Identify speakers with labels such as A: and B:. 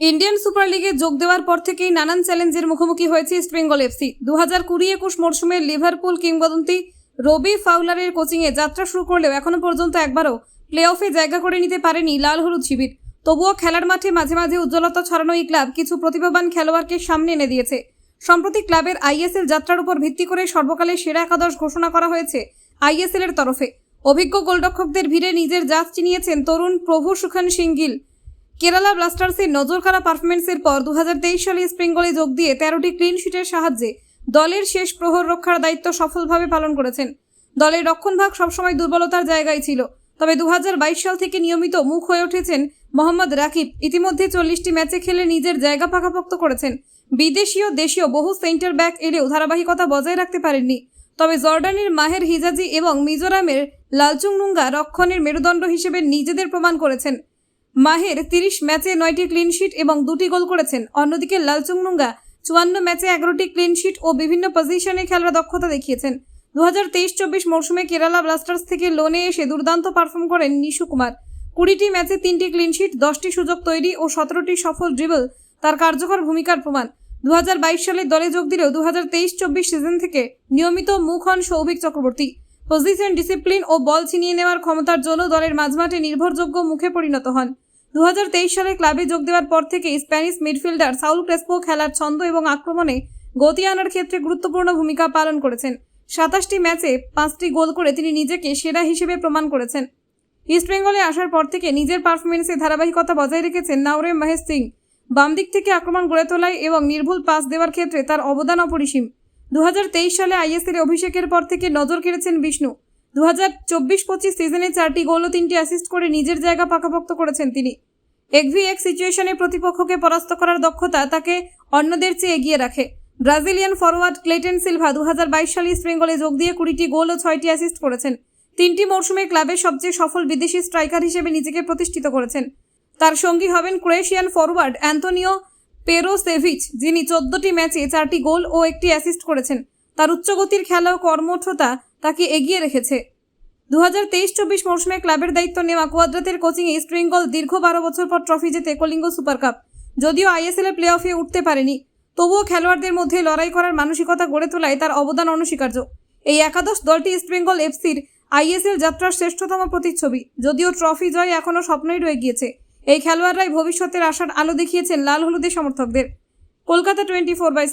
A: Indian super লিগে যোগ দেওয়ার পর থেকেই নানান চ্যালেঞ্জের মুখোমুখি হয়েছে ইস্ট বেঙ্গল এফসি দু হাজার কুড়ি একুশ মরশুমে লিভারপুল কিংবদন্তি রবি ফাউলারের কোচিংয়ে যাত্রা শুরু করলেও এখনও পর্যন্ত একবারও প্লে অফে জায়গা করে নিতে পারেনি লাল হলুদ শিবির। তবুও খেলার মাঠে মাঝে মাঝে উজ্জ্বলতা ছড়ানো এই ক্লাব কিছু প্রতিভাবান খেলোয়াড়কে সামনে এনে দিয়েছে। সম্প্রতি ক্লাবের আইএসএল যাত্রার উপর ভিত্তি করে সর্বকালের সেরা একাদশ ঘোষণা করা হয়েছে আইএসএল এর তরফে। অভিজ্ঞ গোলরক্ষকদের ভিড়ে নিজের জাত চিনিয়েছেন তরুণ প্রভু সুখান সিং গিল কেরালা ব্লাস্টার্সের নজরকাড়া পারফরমেন্সের পর দু হাজার তেইশ সালে বেঙ্গলে যোগ দিয়ে তেরোটি ক্লিন শিটের সাহায্যে দলের শেষ প্রহর রক্ষার দায়িত্ব সফলভাবে পালন করেছেন। দলের রক্ষণভাগ সবসময় দুর্বলতার জায়গায় ছিল, তবে দু হাজার বাইশ সাল থেকে নিয়মিত মুখ হয়ে উঠেছেন মোহাম্মদ রাকিব। ইতিমধ্যে চল্লিশটি ম্যাচে খেলে নিজের জায়গা পাকাপোক্ত করেছেন। বিদেশীয়, দেশীয় বহু সেন্টার ব্যাক এলেও ধারাবাহিকতা বজায় রাখতে পারেননি। তবে জর্ডানের মাহের হিজাজি এবং মিজোরামের লালচুংনুঙ্গা রক্ষণের মেরুদণ্ড হিসেবে নিজেদের প্রমাণ করেছেন। মাহের তিরিশ ম্যাচে নয়টি ক্লিনশিট এবং দুটি গোল করেছেন। অন্যদিকে লালচুংনুঙ্গা চুয়ান্ন ম্যাচে এগারোটি ক্লিনশিট ও বিভিন্ন পজিশনে খেলার দক্ষতা দেখিয়েছেন। দু হাজার তেইশ চব্বিশ মৌসুমে কেরালা ব্লাস্টার্স থেকে লোনে এসে দুর্দান্ত পারফর্ম করেন নিশু কুমার। কুড়িটি ম্যাচে তিনটি ক্লিনশিট দশটি সুযোগ তৈরি ও সতেরোটি সফল ড্রিবল তার কার্যকর ভূমিকার প্রমাণ। দু হাজার বাইশ সালে দলে যোগ দিলেও দু হাজার তেইশ চব্বিশ সিজন থেকে নিয়মিত মুখ হন সৌভিক চক্রবর্তী। পজিশন ডিসিপ্লিন ও বল ছিনিয়ে নেওয়ার ক্ষমতার জন্য দলের মাঝমাঠে নির্ভরযোগ্য মুখে পরিণত হন। দু হাজার তেইশ সালে ক্লাবে যোগ দেওয়ার পর থেকেই স্প্যানিশ মিডফিল্ডার সাউল ক্রেসপো খেলার ছন্দ এবং আক্রমণে গতি আনার ক্ষেত্রে গুরুত্বপূর্ণ ভূমিকা পালন করেছেন। সাতাশটি ম্যাচে পাঁচটি গোল করে তিনি নিজেকে সেরা হিসেবে প্রমাণ করেছেন। ইস্টবেঙ্গলে আসার পর থেকে নিজের পারফরমেন্সে ধারাবাহিকতা বজায় রেখেছেন নাওরে মহেশ সিং। বাম দিক থেকে আক্রমণ গড়ে তোলায় এবং নির্ভুল পাস দেওয়ার ক্ষেত্রে তার অবদান অপরিসীম। দু হাজার তেইশ সালে আইএসএল অভিষেকের পর থেকে নজর কেড়েছেন বিষ্ণু। দু হাজার চব্বিশ পঁচিশ সিজনে চারটি গোল ও তিনটি অ্যাসিস্ট করে নিজের জায়গা পাকাপোক্ত করেছেন তিনি। এক্সভি এক সিচুয়েশনে প্রতিপক্ষকে পরাস্ত করার দক্ষতা তাকে অন্যদের চেয়ে এগিয়ে রাখে। ব্রাজিলিয়ান ফরওয়ার্ড ক্লেটেন সিলভা দু সালে ইস্ট বেঙ্গলে যোগ দিয়ে কুড়িটি গোল ও ছয়টি অ্যাসিস্ট করেছেন। তিনটি মৌসুমে ক্লাবের সবচেয়ে সফল বিদেশি স্ট্রাইকার হিসেবে নিজেকে প্রতিষ্ঠিত করেছেন। তার সঙ্গী হবেন ক্রোয়েশিয়ান ফরওয়ার্ড অ্যান্তোনিও পেরোসেভিচ, যিনি চোদ্দটি ম্যাচে চারটি গোল ও একটি অ্যাসিস্ট করেছেন। তার উচ্চগতির খেলা ও কর্মঠতা তাকে এগিয়ে রেখেছে। দু হাজার তেইশ চব্বিশ মৌসুমে ক্লাবের দায়িত্ব নেওয়া কোয়াদ্রাতের কোচিংয়ে ইস্ট বেঙ্গল দীর্ঘ বারো বছর পর ট্রফি জেতে কলিঙ্গ সুপার কাপ। যদিও আইএসএল প্লে অফে উঠতে পারেনি, তবুও খেলোয়াড়দের মধ্যে লড়াই করার মানসিকতা গড়ে তোলায় তার অবদান অনস্বীকার্য। এই একাদশ দলটি ইস্টবেঙ্গল এফসির আইএসএল যাত্রার শ্রেষ্ঠতম প্রতিচ্ছবি, যদিও ট্রফি জয় এখনও স্বপ্নই রয়ে গিয়েছে। এই খেলোয়াড়রাই ভবিষ্যতের আশার আলো দেখিয়েছেন লাল হলুদের সমর্থকদের। Kolkata twenty four by